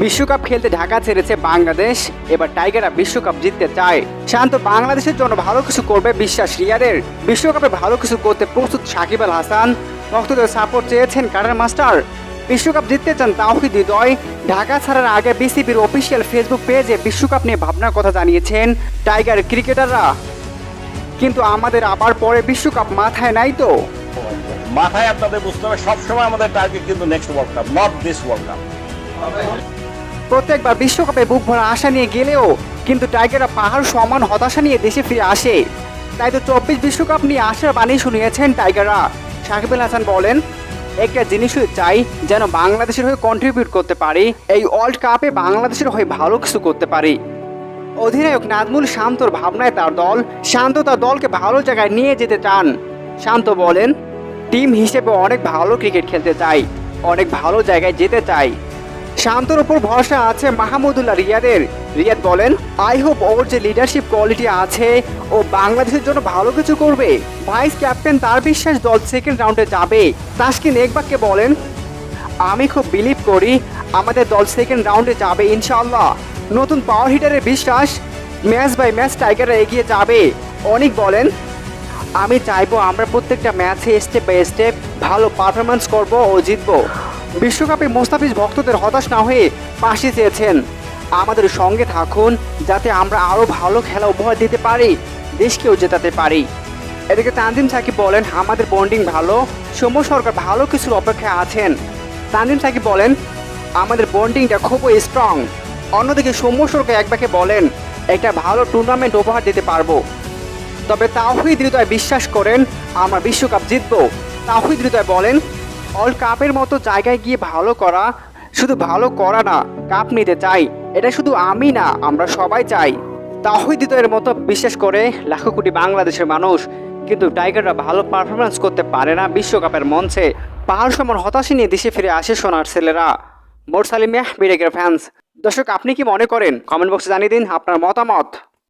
বিশ্বকাপ খেলতে ঢাকা ছেড়েছে বাংলাদেশ। এবার টাইগাররা বিশ্বকাপ জিততে চায়। শান্ত বাংলাদেশের জন্য ভালো কিছু করবে বিশ্বাস রিয়াদের। বিশ্বকাপে ভালো কিছু করতে প্রস্তুত সাকিব আল হাসান। ভক্তদের সাপোর্ট চেয়েছেন কাটার মাস্টার। বিশ্বকাপ জিততে চান তাওহিদ হৃদয়। ঢাকা ছাড়ার আগে বিসিবির অফিসিয়াল ফেসবুক পেজে বিশ্বকাপ নিয়ে ভাবনার কথা জানিয়েছেন টাইগার ক্রিকেটাররা। কিন্তু আমাদের আবার পরে বিশ্বকাপ মাথায় নাই তো। মাথায় আপনাদের বুঝতে হবে, সবসময় আমাদের টার্গেট কিন্তু next world cup not this world cup প্রত্যেকবার বিশ্বকাপে বুক ভরা আশা নিয়ে গেলেও কিন্তু টাইগাররা পাহাড় সমান হতাশা নিয়ে দেশে ফিরে আসে। তাই তো চব্বিশ বিশ্বকাপ নিয়ে আশার বাণী শুনিয়েছেন টাইগাররা। সাকিব আল হাসান বলেন, একটা জিনিসই চাই যেন বাংলাদেশের হয়ে কন্ট্রিবিউট করতে পারি, এই ওয়ার্ল্ড কাপে বাংলাদেশের হয়ে ভালো কিছু করতে পারি। অধিনায়ক নাজমুল শান্তর ভাবনায় তার দল, শান্ত তার দলকে ভালো জায়গায় নিয়ে যেতে চান। শান্ত বলেন, টিম হিসেবে অনেক ভালো ক্রিকেট খেলতে চাই, অনেক ভালো জায়গায় যেতে চাই। শান্তর উপর ভরসা আছে মাহমুদুল্লাহ রিয়াদের। রিয়াদ বলেন আই হোপ ওর যে লিডারশিপ কোয়ালিটি আছে, ও বাংলাদেশের জন্য ভালো কিছু করবে। ভাইস ক্যাপ্টেন তার বিশ্বাস দল সেকেন্ড রাউন্ডে যাবে। তাসকিন একবাককে বলেন, আমি খুব বিলিভ করি আমাদের দল সেকেন্ড রাউন্ডে যাবে ইনশাআল্লাহ। নতুন পাওয়ার হিটারের বিশ্বাস ম্যাচ বাই ম্যাচ টাইগাররা এগিয়ে যাবে। অনেক বলেন, আমি চাইব আমরা প্রত্যেকটা ম্যাচে স্টেপ বাই স্টেপ ভালো পারফরমেন্স করব ও জিতব। বিশ্বকাপে মোস্তাফিজ ভক্তদের হতাশ না হয়ে পাশে চেয়েছেন। আমাদের সঙ্গে থাকুন, যাতে আমরা আরও ভালো খেলা উপহার দিতে পারি, দেশকেও জেতাতে পারি। এদিকে তানজিম সাকিব বলেন, আমাদের বন্ডিং ভালো, সৌম্য সরকার ভালো কিছুর অপেক্ষায় আছেন। তানজিম সাকিব বলেন, আমাদের বন্ডিংটা খুবই স্ট্রং অন্যদিকে সৌম্য সরকার একবাকে বলেন, একটা ভালো টুর্নামেন্ট উপহার দিতে পারব। তবে তাওহিদ হৃদয় বিশ্বাস করেন, আমরা বিশ্বকাপ জিতবো। তাওহিদ হৃদয় বলেন অল কাপের মতো জায়গায় গিয়ে ভালো করা, শুধু ভালো করা না কাপ নিতে চাই। এটা শুধু আমি না, আমরা সবাই চাই। তাওহিদ হৃদয়ের মতো বিশ্বাস করে লাখো কোটি বাংলাদেশের মানুষ, কিন্তু টাইগাররা ভালো পারফরমেন্স করতে পারে না বিশ্বকাপের মঞ্চে। পাহাড় সমান হতাশা নিয়ে দেশে ফিরে আসে সোনার ছেলেরা। মোর সালিমিয়া বিরেগের ফ্যান্স দর্শক, আপনি কি মনে করেন? কমেন্ট বক্সে জানিয়ে দিন আপনার মতামত।